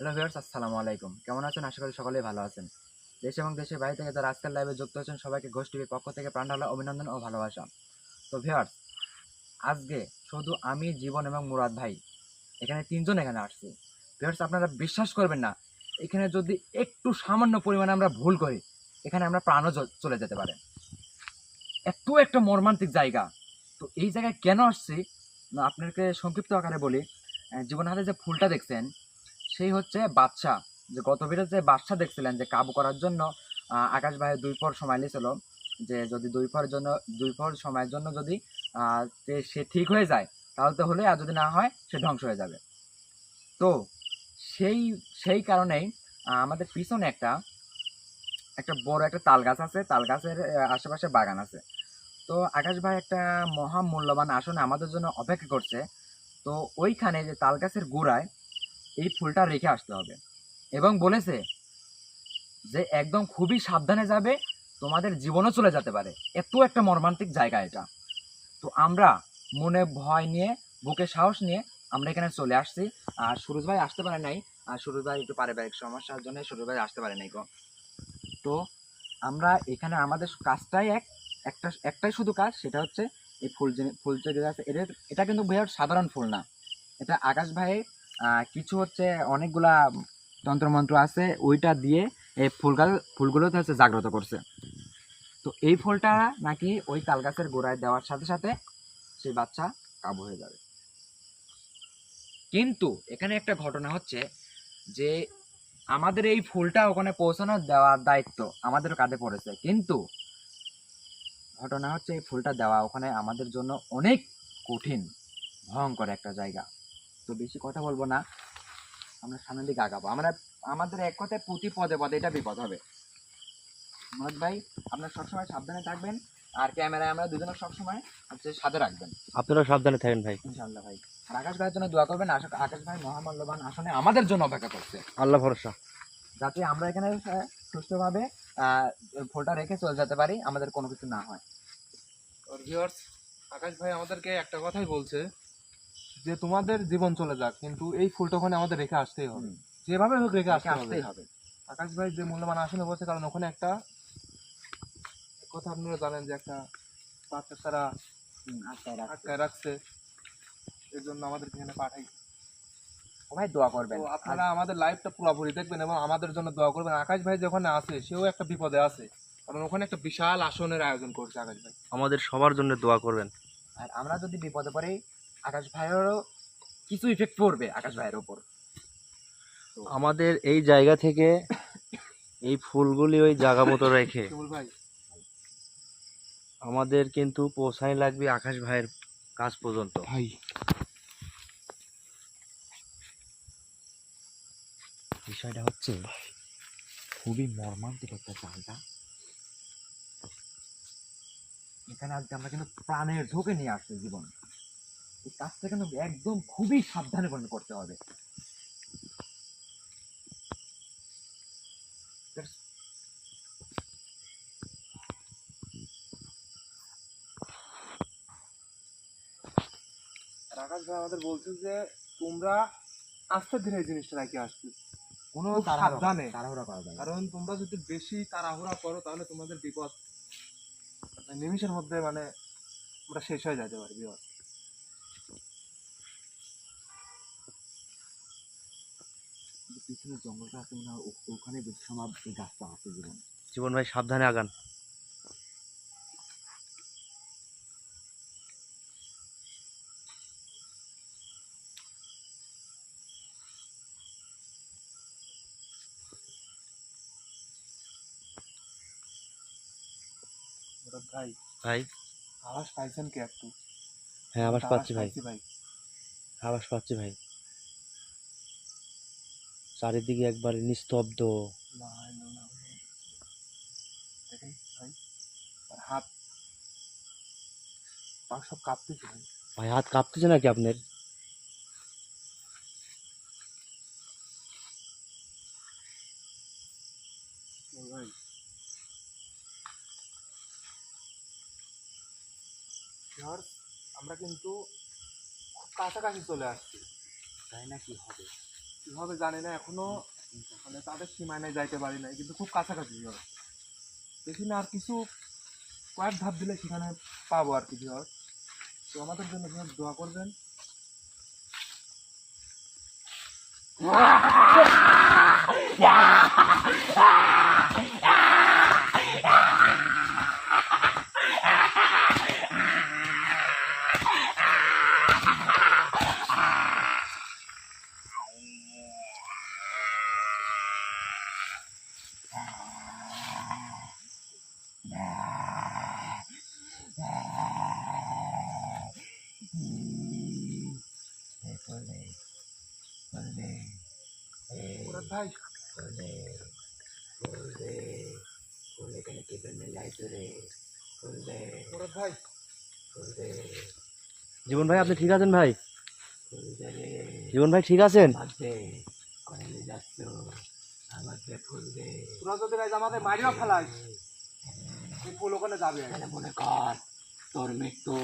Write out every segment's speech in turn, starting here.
Hello viewers, আসসালামু আলাইকুম। কেমন আছেন? আশা করি সকলেই ভালো আছেন। দেশ এবং দেশের বাইরে থেকে যারা আজকের লাইভে যুক্ত হয়েছেন সবাইকে টিভির পক্ষ থেকে প্রাণ ঢালা অভিনন্দন ও ভালোবাসা। তো ভিউয়ার্স, আজকে শুধু আমি, জীবন এবং মুরাদ ভাই, এখানে তিনজন এখানে আসছি। ভিউয়ার্স, আপনারা বিশ্বাস করবেন না, এখানে যদি একটু সামান্য পরিমাণে আমরা ভুল করি, এখানে আমরা প্রাণও চলে যেতে পারে। এত একটা মর্মান্তিক জায়গা। তো এই জায়গায় কেন আসছি? না আপনাকে সংক্ষিপ্ত আকারে বলি জীবন হাতে যে ফুলটা দেখছেন সেই হচ্ছে বাদশা। যে গত ভিডিও যে বাদশাহ দেখছিলেন যে কাবু করার জন্য আকাশ ভাইয়ের দুই পর সময় নিয়েছিল। যে যদি দুই পরের জন্য, দুই পর সময়ের জন্য যদি সে ঠিক হয়ে যায়, তাহলে তো হলে আর যদি না হয়, সে ধ্বংস হয়ে যাবে। তো সেই সেই কারণেই আমাদের পিছনে একটা একটা বড় একটা তাল গাছ আছে। তাল গাছের আশেপাশে বাগান আছে। তো আকাশ ভাই একটা মহা মূল্যবান আসনে আমাদের জন্য অপেক্ষা করছে। তো ওইখানে যে তাল গাছের গোড়ায় এই ফুলটা রেখে আসতে হবে। এবং বলেছে যে, একদম খুবই সাবধানে যাবে, তোমাদের জীবনও চলে যেতে পারে। এত একটা মর্মান্তিক জায়গা এটা। তো আমরা মনে ভয় নিয়ে, বুকে সাহস নিয়ে আমরা এখানে চলে আসছি। আর সুরজ ভাই আসতে পারে নাই। আর সুরজ ভাই একটু পারিবারিক সমস্যার জন্য সুরজ ভাই আসতে পারে নাই তো আমরা এখানে আমাদের কাজটাই এক, একটা, একটাই শুধু কাজ, সেটা হচ্ছে এই ফুল ফুল যে গাছ, এটা এটা কিন্তু বিরাট সাধারণ ফুল না। এটা আকাশ ভাইয়ের কিছু হচ্ছে অনেকগুলা তন্ত্রমন্ত্র আছে, ওইটা দিয়ে এই ফুলগাল ফুলগুলোতে হচ্ছে জাগ্রত করছে। তো এই ফুলটা নাকি ওই তাল গাছের গোড়ায় দেওয়ার সাথে সাথে সেই বাচ্চা কাবু হয়ে যাবে। কিন্তু এখানে একটা ঘটনা হচ্ছে যে আমাদের এই ফুলটা ওখানে পৌঁছানো দেওয়ার দায়িত্ব আমাদের কাঁধে পড়েছে। কিন্তু ঘটনা হচ্ছে এই ফুলটা দেওয়া ওখানে আমাদের জন্য অনেক কঠিন, ভয়ঙ্কর একটা জায়গা। তো বেশি কথা বলব না। আমরা সামনের দিকে আগাবো। আমরা আমাদের এক কথায় প্রতি পদে পদে এটা বিপদ হবে। মনোজ ভাই আপনার সবসময় সাবধানে থাকবেন। আর ক্যামেরায় আমরা দুজনে সবসময় হচ্ছে সাথে রাখবেন। আপনারা সাবধানে থাকেন ভাই। ইনশাল্লাহ ভাই। আর আকাশ ভাইয়ের জন্য দোয়া করবেন। আশা আকাশ ভাই মহামূল্যবান আসনে আমাদের জন্য অপেক্ষা করছে। আল্লাহ ভরসা। যাতে আমরা এখানে আহ, ফুলটা রেখে চলে যেতে পারি। আমাদের কোনো কিছু না হয়। ভিউয়ার্স আকাশ ভাই আমাদেরকে একটা কথাই বলছে। যে তোমাদের জীবন চলে যাক কিন্তু এই ফুলটা ওখানে আমাদের রেখে আসতেই হবে। যেভাবে হোক রেখে আসতে হবে। আসতেই হবে। আকাশ ভাই যে মূল্যবান আসনে বসে কারণ ওখানে একটা কথা আপনারা জানেন যে একটা বাচ্চা ছাড়া আটকায় রাখছে। এর জন্য আমাদেরকে এখানে পাঠাই। ভাই দোয়া করবেন। আপনারা আমাদের লাইভটা পুরোপুরি দেখবেন এবং আমাদের জন্য দোয়া করবেন। আকাশ ভাই যেখানে আছে সেও একটা বিপদে আছে। কারণ ওখানে একটা বিশাল আসনের আয়োজন করছে আকাশ ভাই। আমাদের সবার জন্য দোয়া করবেন। আর আমরা যদি বিপদে পড়ি আকাশ ভাইয়েরও কিছু ইফেক্ট পড়বে আকাশ ভাইয়ের উপর আমাদের এই জায়গা থেকে এই ফুলগুলি ওই জায়গা মতো রেখে আমাদের কিন্তু পৌঁছাই লাগবে আকাশ ভাইয়ের কাজ পর্যন্ত। ভাই। বিষয়টা হচ্ছে খুবই মর্মান্তিক একটা জায়গা। এখানে আজকে আমরা কিন্তু প্রাণের ঝোঁকে নিয়ে আসছি জীবন। এই কাজটা কিন্তু একদম খুবই সাবধানে করে করতে হবে। আর আকাশ ভাই আমাদের বলছে যে তোমরা আস্তে ধীরে এই জিনিসটা রেখে আসবে। কোনো সাবধানে। তাড়াহুড়া করা যাবে না। কারণ তোমরা যদি বেশি তাড়াহুড়া করো তাহলে তোমাদের বিপদ। মানে নিমিষের মধ্যে মানে ওটা শেষ হয়ে যেতে পারে বিপদ। পিছনে জঙ্গলটা আছে মনে হয় ওখানে বেশি সময় এই গাছটা আছে জীবন। জীবন ভাই সাবধানে আগান। ভাই ভাই? আওয়াজ পাইছেন কি একটু? হ্যাঁ আবাস আওয়াজ পাচ্ছি ভাই। আবাস পাচ্ছি ভাই। চারিদিকে একবারে নিস্তব্ধ। না, না, না, না। দেখেন ভাই আর হাত পা সব কাঁপতেছে ভাই। ভাই হাত কাঁপতেছে নাকি আপনার? ও ভাই। Viewers, আমরা কিন্তু খুব কাছাকাছি চলে আসছি। তাই না কি হবে? কি কীভাবে জানি না এখনও। মানে তাদের সীমানায় যাইতে পারি নাই, কিন্তু খুব কাছাকাছি ধর দেখি না আর কিছু, কয়েক ধাপ দিলে সেখানে পাবো আর কি ধর তো আমাদের জন্য ভিওর দোয়া করবেন। মুরাদ ভাই মুরাদ ভাই জীবন ভাই আপনি ঠিক আছেন ভাই? জীবন ভাই ঠিক আছেন? তোরা রাইজ আমাদের মারিয়া ফেলাই এই ফুল ওখানে যাবে মনে কর তোর মৃত্যু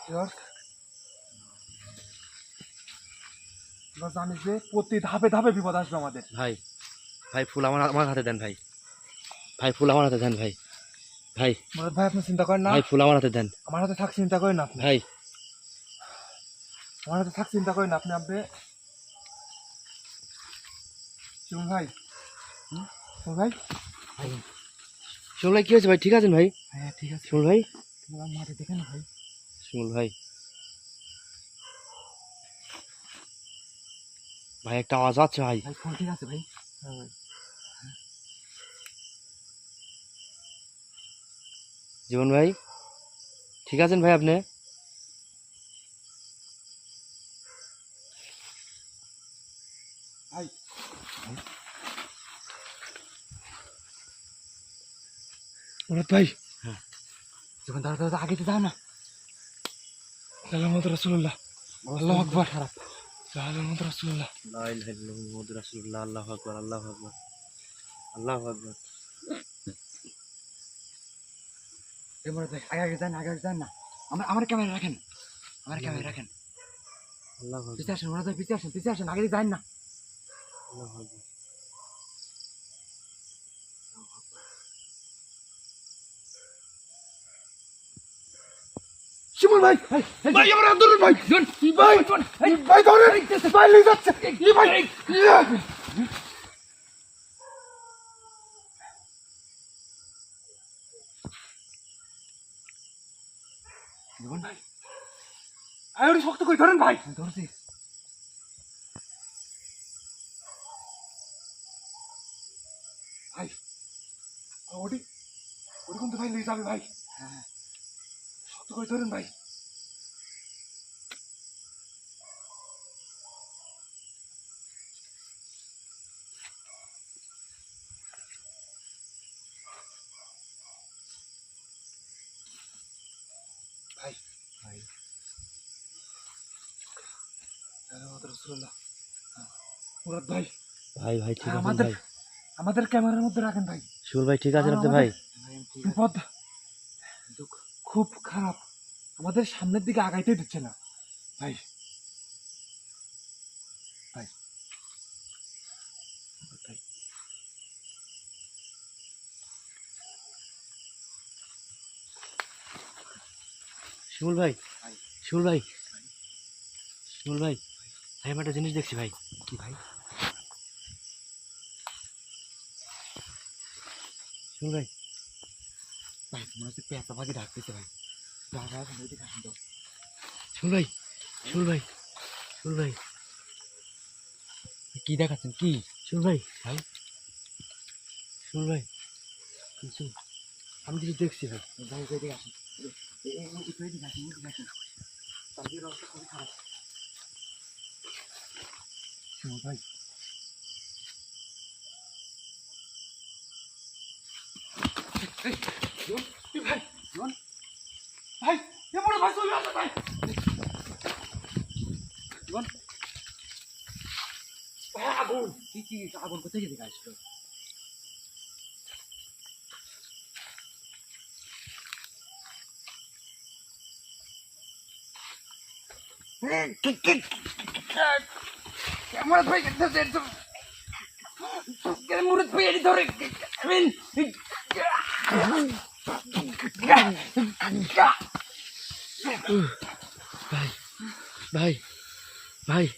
ভিওর তোরা জানিস যে প্রতি ধাপে ধাপে বিপদ আসবে আমাদের। ভাই ভাই ফুল আমার আমার হাতে দেন ভাই। ভাই ফুল আমার হাতে দেন ভাই। ভাই মুরাদ ভাই আপনি চিন্তা করেন না। ভাই ফুল আমার হাতে দেন। আমার হাতে থাক চিন্তা করেন না আপনি। ভাই। আমার হাতে থাক চিন্তা করেন না আপনি আপনি। শিবন ভাই। হুম? শিবন ভাই। শিমুল ভাই কি হয়েছে ভাই? ঠিক আছেন ভাই? হ্যাঁ ঠিক আছে। শিমুল ভাই। তোমার মাঠে দেখেন ভাই। শিমুল ভাই। ভাই একটা আওয়াজ আছে ভাই। ভাই ফোন ঠিক আছে ভাই? হ্যাঁ জীবন ভাই ঠিক আছেন ভাই আপনি? ভাই। ভাই। দাঁড়া দাঁড়া আগে তো যাও না। আল্লাহ রসুল্লাহ আল্লাহ আকবর। আল্লাহ মত রসুল্লাহ লা ইলাহা আল্লাহ আকবার আল্লাহু আকবার আল্লাহু আকবার। মনে ভাই আগে আগে যান আগে আগে যান না। আমার আমার ক্যামেরা রাখেন আমার ক্যামেরা রাখেন। আল্লাহ আকবার। পিছিয়ে আসেন ওনাদের পিছিয়ে আসেন পিছিয়ে আসেন আগে যান না। আল্লাহু আকবার। শিমুল ভাই। ভাই আমার আব্দুল ভাই। ভাই ভাই ধরে ভাই নিয়ে যাচ্ছে। ই ভাই। জীবন ভাই। ভাই ওরে শক্ত করে ধরেন ভাই। ধরছি। ভাই ওটি ওটি কিন্তু ভাই নিয়ে যাবে ভাই? হ্যাঁ। শক্ত করে ধরেন ভাই ভাই আল্লাহ মুরাদ ভাই। ভাই ভাই ঠিক আছেন আমাদের আমাদের ক্যামেরার মধ্যে রাখেন ভাই। শিমুল ভাই ঠিক আপনি ভাই? আছে বিপদ। খুব খারাপ। আমাদের সামনের দিকে আগাইতে দিচ্ছে না। ভাই। ভাই। ভাই শিমুল ভাই। শিমুল ভাই। ভাই আমি একটা জিনিস দেখছি ভাই। কি ভাই? শিমুল ভাই। ভাই মনে হচ্ছে পেঁচা পাখি ডাকতেছে ভাই। শিমুল ভাই শিমুল ভাই শিমুল ভাই। কি দেখাচ্ছেন? কি? শিমুল ভাই। ভাই? শিমুল ভাই। কিছু আমি কিছু দেখছি ভাই। ভাই ওইদিকে আসেন। এই- অবস্থা খুবই খারাপ। ください。はい、はい、はい、山の場所を見ました。تعبون تيجي تعبون كنت تجي قاعد شلون كيك كيك Murat Bey, kaya Murat Bey, dito rin. I mean, Bye. Bye. Bye.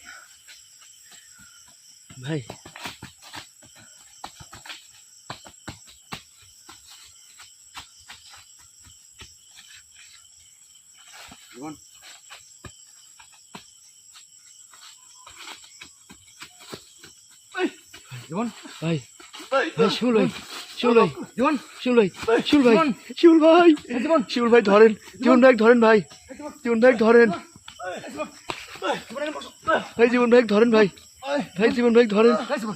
Bye. Come. জীবন? ভাই। শিমুল ভাই শিমুল ভাই। জীবন? শিমুল ভাই। শিমুল ভাই। শিমুল ভাই। জীবন? শিমুল ভাই ধরেন। জীবন ভাই ধরেন ভাই। জীবন? ভাই ধরেন। ভাই জীবন ভাই ধরেন ভাই। ভাই জীবন ভাই ধরেন। জীবন?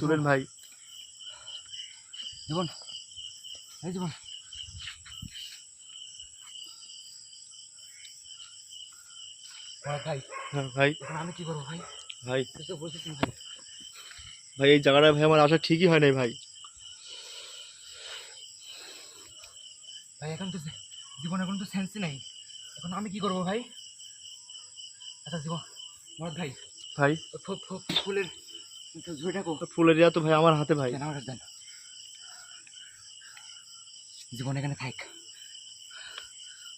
তুলেন ভাই। জীবন এই জীবন। ভাই ভাই। হ্যাঁ, এখন আমি কি করব ভাই? এই জায়গাটা ভাই আমার আসা ঠিকই হয় নাই ভাই। ভাই এখন তো জীবন এখন তো সেন্সই নাই। এখন আমি কি করব ভাই? আচ্ছা জীবন মরদ ভাই। ভাই। ফুলের ঝুড়িটা কো ফুলের তো ভাই আমার হাতে ভাই। জীবন এখানে থাক।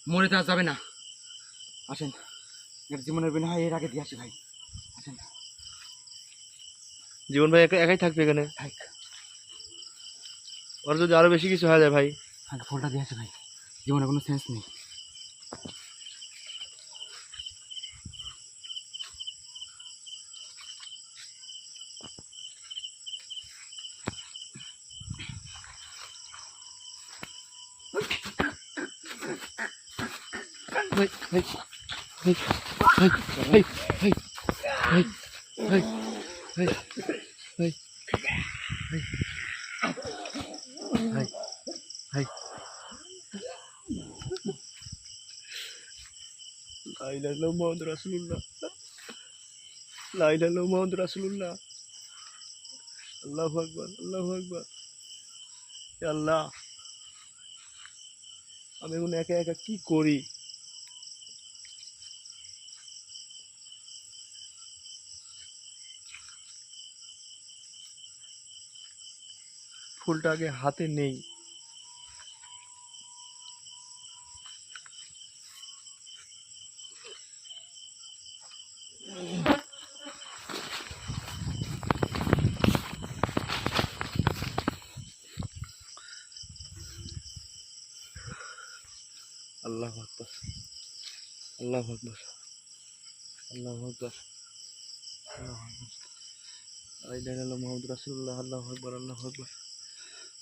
মরে তো আর যাবে না। আসেন। জীবনের বিনা হয় এর আগে দিয়ে আসি ভাই। আসেন। জীবন ভাই একা একাই থাকবে এখানে? থাক। ওর যদি আরও বেশি কিছু হয়ে যায় ভাই। আগে ফুলটা দিয়ে আসি ভাই। জীবনে কোনো সেন্স নেই। ইল্লাল্লাহ মুহাম্মাদুর রাসূলুল্লাহ লা ইলাহা ইল্লাল্লাহ মুহাম্মাদুর রাসূলুল্লাহ আল্লাহু আকবার আল্লাহু আকবার হে আল্লাহ আমি এখন একা একা কি করি ফুলটা আগে হাতে নেই। আল্লাহ আকবর। আল্লাহ আকবর। আল্লাহ আকবর। আল্লাহ আকবর। রাসূলুল্লাহ আকবর। আল্লাহু আকবর।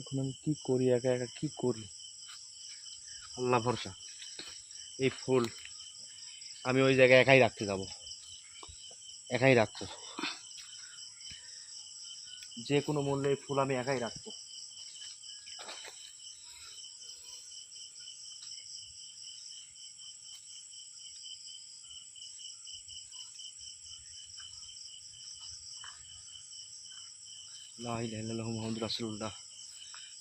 এখন আমি কি করি, একা একা কি করি? আল্লাহ ভরসা। এই ফুল আমি ওই জায়গায় একাই রাখতে যাব। একাই রাখব। যে কোনো মূল্যে এই ফুল আমি একাই রাখব। লা মুহাম্মাদুর রাসূলুল্লাহ।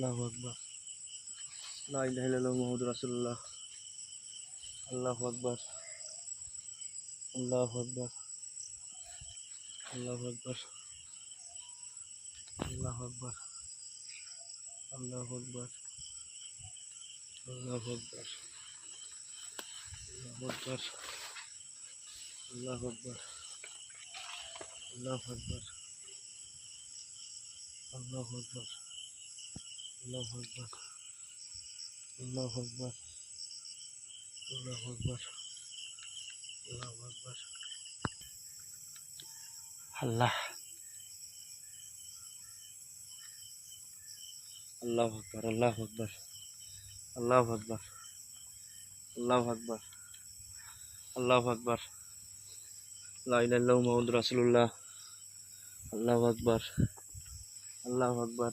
আল্লাহু আকবার লা ইলাহা ইল্লাল্লাহু মুহাম্মাদুর রাসূলুল্লাহ আল্লাহু আকবার আল্লাহু আকবার আল্লাহু আকবার আল্লাহু আকবার আল্লাহু আকবার আল্লাহু আকবার আল্লাহু আকবার আল্লাহু আকবার আল্লাহু আকবার আল্লাহু আকবার الله أكبر الله أكبر الله أكبر الله أكبر الله الله أكبر الله أكبر الله أكبر الله أكبر الله أكبر لا إله إلا الله محمد رسول الله الله أكبر الله أكبر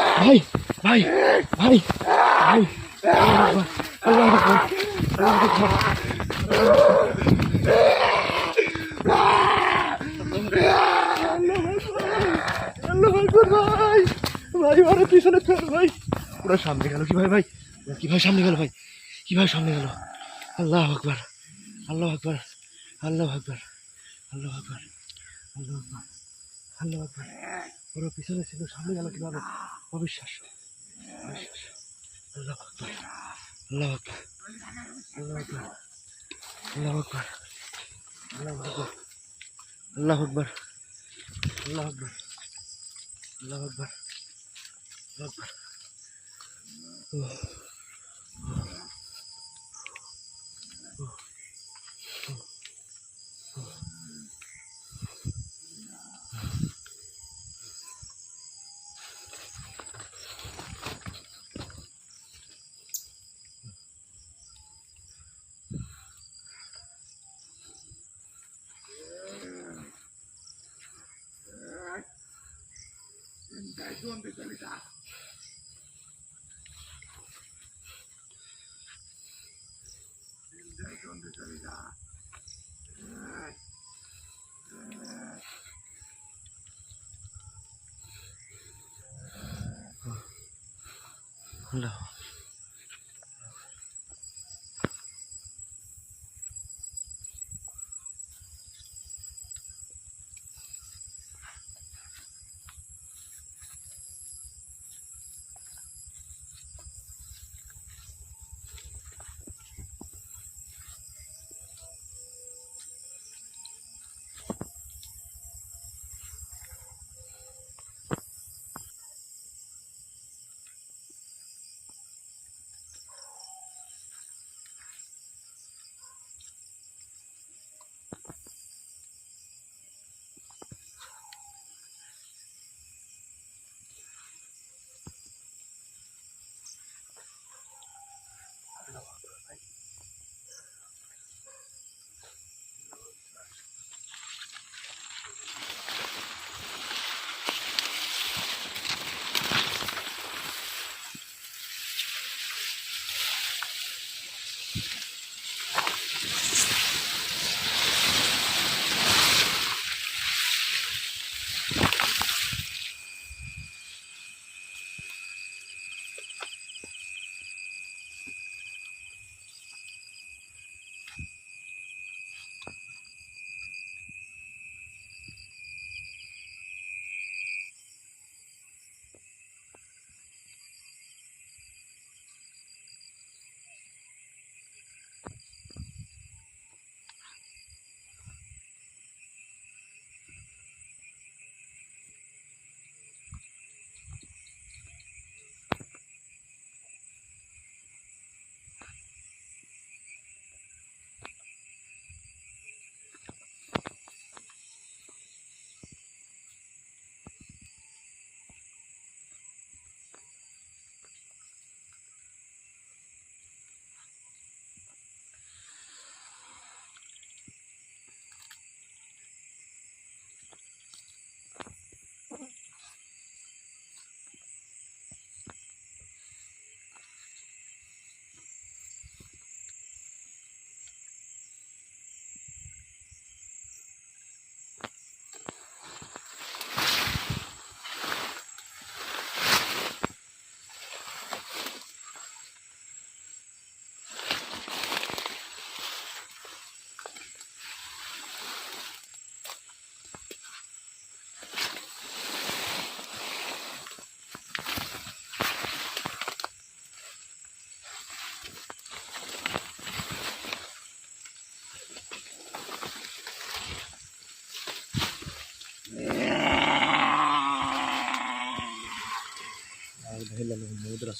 আকবার ভাই ভাই, ওরা পিছনে চল ভাই। পুরো সামনে গেল কি ভাই ভাই? কি ভাই সামনে গেল, ভাই? কি ভাই সামনে গেল? আল্লাহ আকবার আল্লাহ আকবার আল্লাহ আকবার আল্লাহ আকবার আল্লাহ আকবার। আল্লাহ ওরা পিছনে ছিল সামনে গেল কীভাবে অবিশ্বাস অবিশ্বাস আল্লাহ আকবার। আল্লাহ আকবার। আল্লাহ আকবার। আল্লাহ আকবার। আল্লাহ আকবার। আল্লাহ আকবার। আল্লাহ আকবার। আল্লাহ আকবার। আল্লাহ আকবার। ร่วมเป็นบริษัทเรา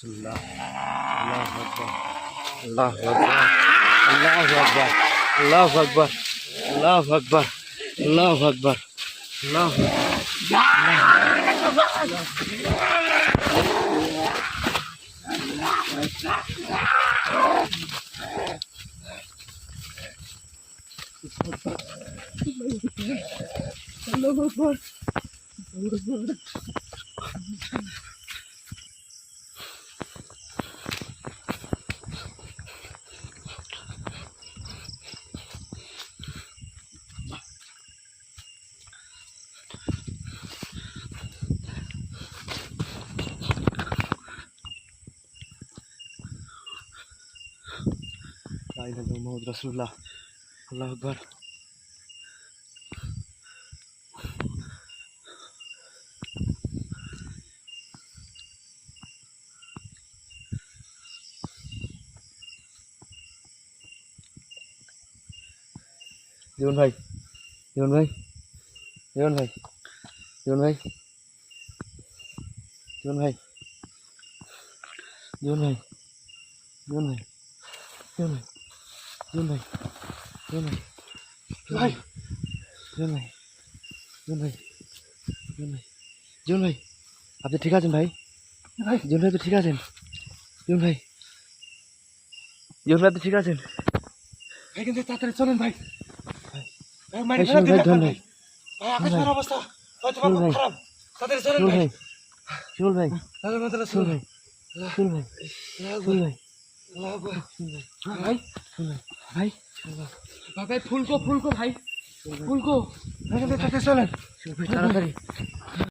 বিসমুল্লাহ আল্লাহ আকবর আল্লাহ আকবর আল্লাহ আকবর আল্লাহ আকবর আল্লাহ আকবর আল্লাহ আকবর আল্লাহ আল্লাহ আকবর আল্লাহ আকবর Rasulullah. Allah Akbar. Dừng vậy Dừng vậy Dừng vậy Dừng vậy Dừng vậy Dừng vậy Dừng vậy Dừng vậy Yun ay. Yun ay. Yun ay. Yun ay. Yun ay. Yun ay. Yun ভাই আপনি ঠিক আছেন ভাই? ভাই। June ভাই তো ঠিক আছেন? জুন ভাই জুন ভাই তো ঠিক আছেন? ভাই কিন্তু তাড়াতাড়ি চলেন ভাই। ভাই। মারি ফেলা দিন ভাই ভাই। আকাশের অবস্থা হয়তো খুব খারাপ। তাড়াতাড়ি চলেন ভাই। শিবুল ভাই। শিবুল ভাই হ্যাঁ, শিবুল ভাই। শিবুল ভাই। শিবুল ভাই। ভাই ভাই ভাই ফুলকো ফুলকো ভাই ফুলকো। তাড়াতাড়ি